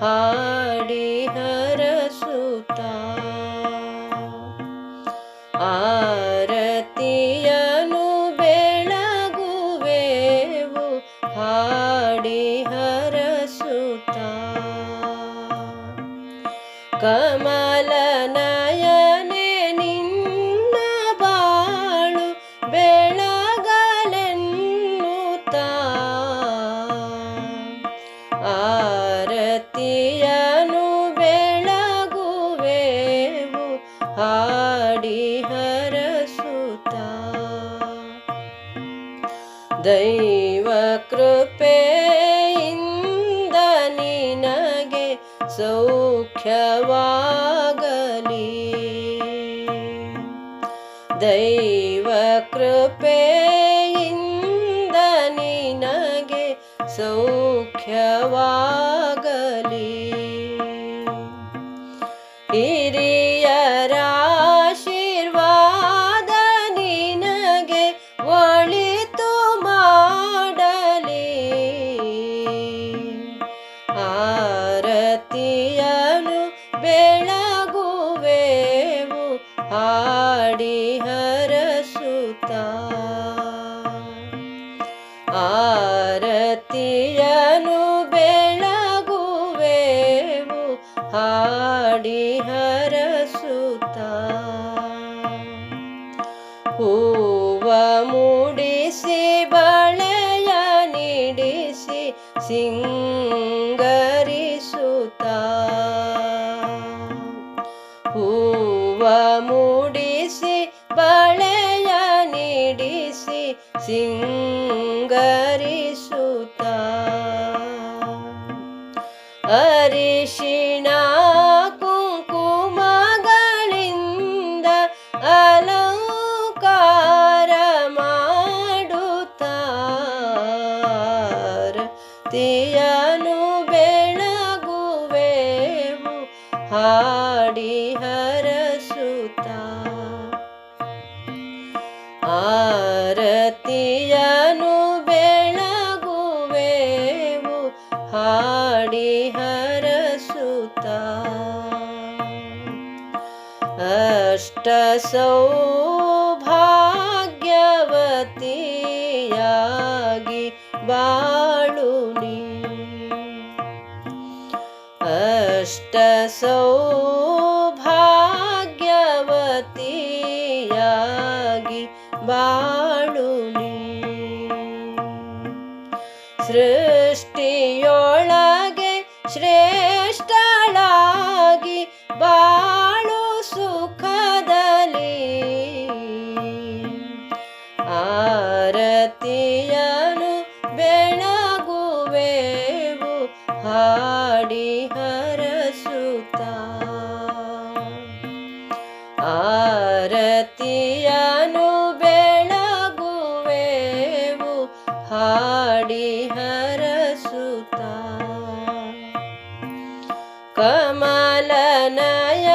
ಹಾಡಿ ಹರಸುತ್ತ. ಆರತಿಯನು ಬೆಳಗುವೆವು ಹಾಡಿ ಹರಸುತ್ತ. ಕಮಲ नु ಬೆಳಗುವೆವು ಹಾಡಿ ಹರಸುತ ದೈವ ಕೃಪೆಯಿಂದ ನಿನಗೆ ಸೌಖ್ಯವಾಗಲಿ. ದೈವ सौख्यवागनी दैव कृपे ಆರತಿಯನು ಬೆಳಗುವೆವು ಹಾಡಿ ಹರಸುತ್ತ. ಆರತಿಯನು ಬೆಳಗುವೆವು ಹಾಡಿ ಹರಸುತ್ತ. ಹೂವ ಮೂಡಿಸಿ ಬಳೆಯ ನೀಡಿಸಿ ಸಿಂಗರಿಸುತ್ತ ಸಿಂಗರಿಸುತ್ತ. ಅರಿಶಿಣ ಕುಂಕುಮಗಳಿಂದ ಅಲಂಕಾರ ಮಾಡುತ್ತಾರತಿಯನು ಬೆಳಗುವೆವು ಹಾಡಿ ಆರತಿಯನು ಬೆಳಗುವೆವು ಹಾಡಿ ಹರಸುತ್ತ ಅಷ್ಟ ಸೌಭಾಗ್ಯವತಿಯಾಗಿ ಬಾಳು ನೀ ಅಷ್ಟ ಸೌಭಾಗ್ಯವತಿಯಾಗಿ ಬಾಳು ನೀ ಸೃಷ್ಟಿಯೊಳಗೆ ಶ್ರೇಷ್ಠಳಾಗಿ ಬಾಳು ಸುಖದಲ್ಲಿ. ಆರತಿಯನು ಬೆಳಗುವೆವು ಹಾಡಿ ಹರಸುತ್ತ. पाडि हरसुता कमलनय